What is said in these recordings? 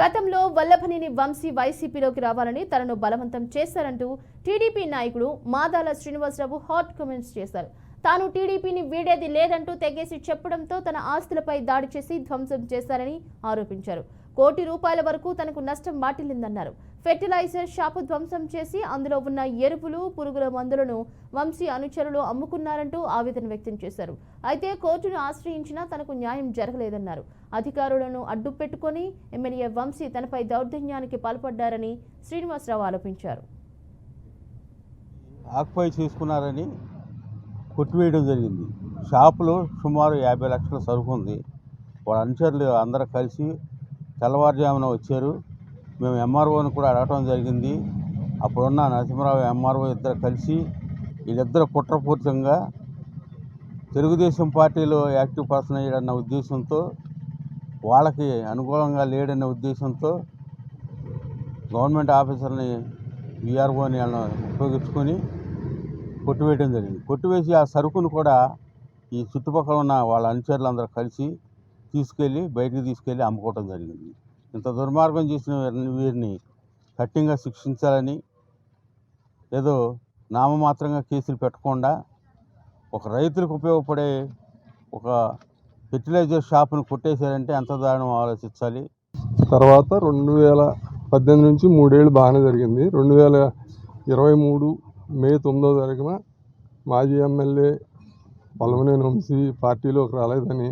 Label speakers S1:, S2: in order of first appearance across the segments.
S1: గతంలో వల్లభనేని వంశీ వైసీపీలోకి రావాలని తనను బలవంతం చేశారంటూ టీడీపీ నాయకుడు మాదాల శ్రీనివాసరావు హాట్ కామెంట్స్ చేశారు. తాను టీడీపీని వీడేది లేదంటూ తెగేసి చెప్పడంతో తన ఆస్తులపై దాడి చేసి ధ్వంసం చేశారని ఆరోపించారు. కోటి రూపాయల వరకు తనకు నష్టం వాటిల్లిందన్నారు. ఫెర్టిలైజర్ షాపు ధ్వంసం చేసి అందులో ఉన్న ఎరువులు పురుగుల మందులను వంశీ అనుచరులు అమ్ముకున్నారంటూ ఆవేదన వ్యక్తం చేశారు. అయితే కోర్టును ఆశ్రయించినా తనకు న్యాయం జరగలేదన్నారు. అధికారులను అడ్డు పెట్టుకొని ఎమ్మెల్యే వంశీ తనపై దౌర్జన్యానికి పాల్పడ్డారని శ్రీనివాసరావు ఆరోపించారు.
S2: ఆక్యుపై చేసుకున్నారని కొట్టివేయడం జరిగింది. షాపులో సుమారు యాభై లక్షల సరుకు ఉంది. వాళ్ళ అనుచరులు అందరూ కలిసి తెల్లవారుజామున వచ్చారు. మేము ఎంఆర్ఓని కూడా అడగటం జరిగింది. అప్పుడున్న నరసింహరావు ఎంఆర్ఓ ఇద్దరు కలిసి వీళ్ళిద్దరు కుట్రపూరితంగా తెలుగుదేశం పార్టీలో యాక్టివ్ పర్సన్ అయ్యాడన్న ఉద్దేశంతో వాళ్ళకి అనుకూలంగా లేడన్న ఉద్దేశంతో గవర్నమెంట్ ఆఫీసర్ని విఆర్ఓని వాళ్ళని ఉపయోగించుకొని కొట్టివేయడం జరిగింది. కొట్టివేసి ఆ సరుకును కూడా ఈ చుట్టుపక్కల ఉన్న వాళ్ళ అనుచరులందరూ కలిసి తీసుకెళ్ళి బయటకు తీసుకెళ్ళి అమ్ముకోవటం జరిగింది. ఇంత దుర్మార్గం చేసిన వీరిని వీరిని కఠినంగా శిక్షించాలని ఏదో నామమాత్రంగా కేసులు పెట్టకుండా ఒక రైతులకు ఉపయోగపడే ఒక ఫెర్టిలైజర్ షాప్ను కొట్టేశారంటే ఎంత దారుణం ఆలోచించాలి?
S3: తర్వాత రెండు వేల పద్దెనిమిది నుంచి మూడేళ్ళు బాగానే జరిగింది. రెండు వేల ఇరవై మూడు మే తొమ్మిదో తారీఖున మాజీ ఎమ్మెల్యే పలమనేని వంశీ పార్టీలోకి రాలేదని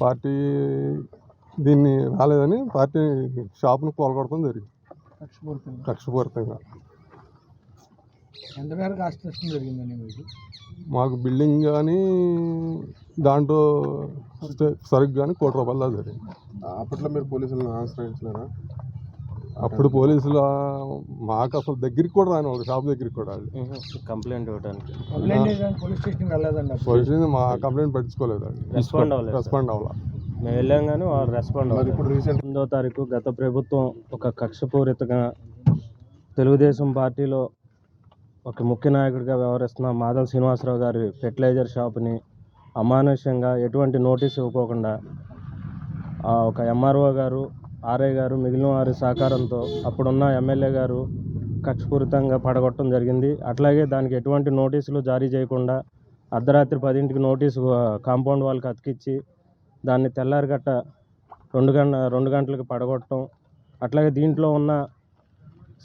S3: పార్టీ దీన్ని రాలేదని పార్టీ షాప్ను కోలగొడటం జరిగింది.
S4: కక్షపూరితంగా. జరిగిందండి మాకు?
S3: బిల్డింగ్ కానీ దాంట్లో సరుకు. కానీ కోటి రూపాయల దాకా జరిగింది.
S5: అప్పట్లో మీరు పోలీసులను ఆశ్రయించలేరా
S3: అప్పుడు పోలీసులు మాకు అసలు దగ్గరికి కూడా రాని ఒక షాప్ దగ్గరికి కూడా.
S6: కంప్లైంట్ ఇవ్వడానికి
S4: పోలీస్ వెళ్ళలేదండి
S3: పోలీసులు మా కంప్లైంట్ పట్టించుకోలేదు.
S6: రెస్పాండ్ అవ్వలేదు.
S3: రెస్పాండ్ అవ్వాల
S6: మేము వెళ్ళాం కానీ వాళ్ళు రెస్పాండ్
S5: మరి
S6: అవ్వలేదు
S5: ఇప్పుడు రీసెంట్
S6: ఎనిమిదో తారీఖు గత ప్రభుత్వం ఒక కక్షపూరితంగా తెలుగుదేశం పార్టీలో ఒక ముఖ్య నాయకుడిగా వ్యవహరిస్తున్న మాధవ్ శ్రీనివాసరావు గారి ఫెర్టిలైజర్ షాప్ని అమానుష్యంగా ఎటువంటి నోటీస్ ఇవ్వకోకుండా ఆ, ఒక ఎంఆర్ఓ గారు ఆర్ఐ గారు మిగిలిన వారి సహకారంతో అప్పుడున్న ఎమ్మెల్యే గారు కక్షపూరితంగా పడగొట్టడం జరిగింది. అట్లాగే దానికి ఎటువంటి నోటీసులు జారీ చేయకుండా అర్ధరాత్రి పదింటికి నోటీసు కాంపౌండ్ వాళ్ళకి అతికిచ్చి దాన్ని తెల్లారిగట్ట రెండు గంట రెండు గంటలకు పడగొట్టడం అట్లాగే దీంట్లో ఉన్న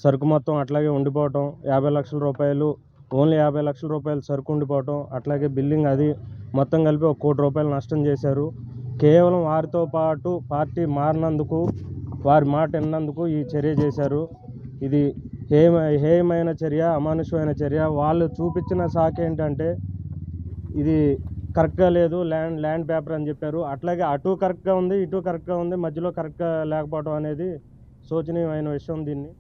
S6: సరుకు మొత్తం అట్లాగే ఉండిపోవటం యాభై లక్షల రూపాయలు ఓన్లీ యాభై లక్షల రూపాయలు సరుకు ఉండిపోవటం అట్లాగే బిల్డింగ్ అది మొత్తం కలిపి ఒక కోటి రూపాయలు నష్టం చేశారు. కేవలం వారితో పాటు పార్టీ మారినందుకు వారి మాట విన్నందుకు ఈ చర్య చేశారు. ఇది హేమ హేయమైన చర్య అమానుషమైన చర్య. వాళ్ళు చూపించిన సాకు ఏంటంటే ఇది కరెక్ట్గా లేదు ల్యాండ్ ల్యాండ్ పేపర్ అని చెప్పారు. అట్లాగే అటు కరెక్ట్గా ఉంది ఇటు కరెక్ట్గా ఉంది మధ్యలో కరెక్ట్గా లేకపోవడం అనేది శోచనీయమైన విషయం దీన్ని.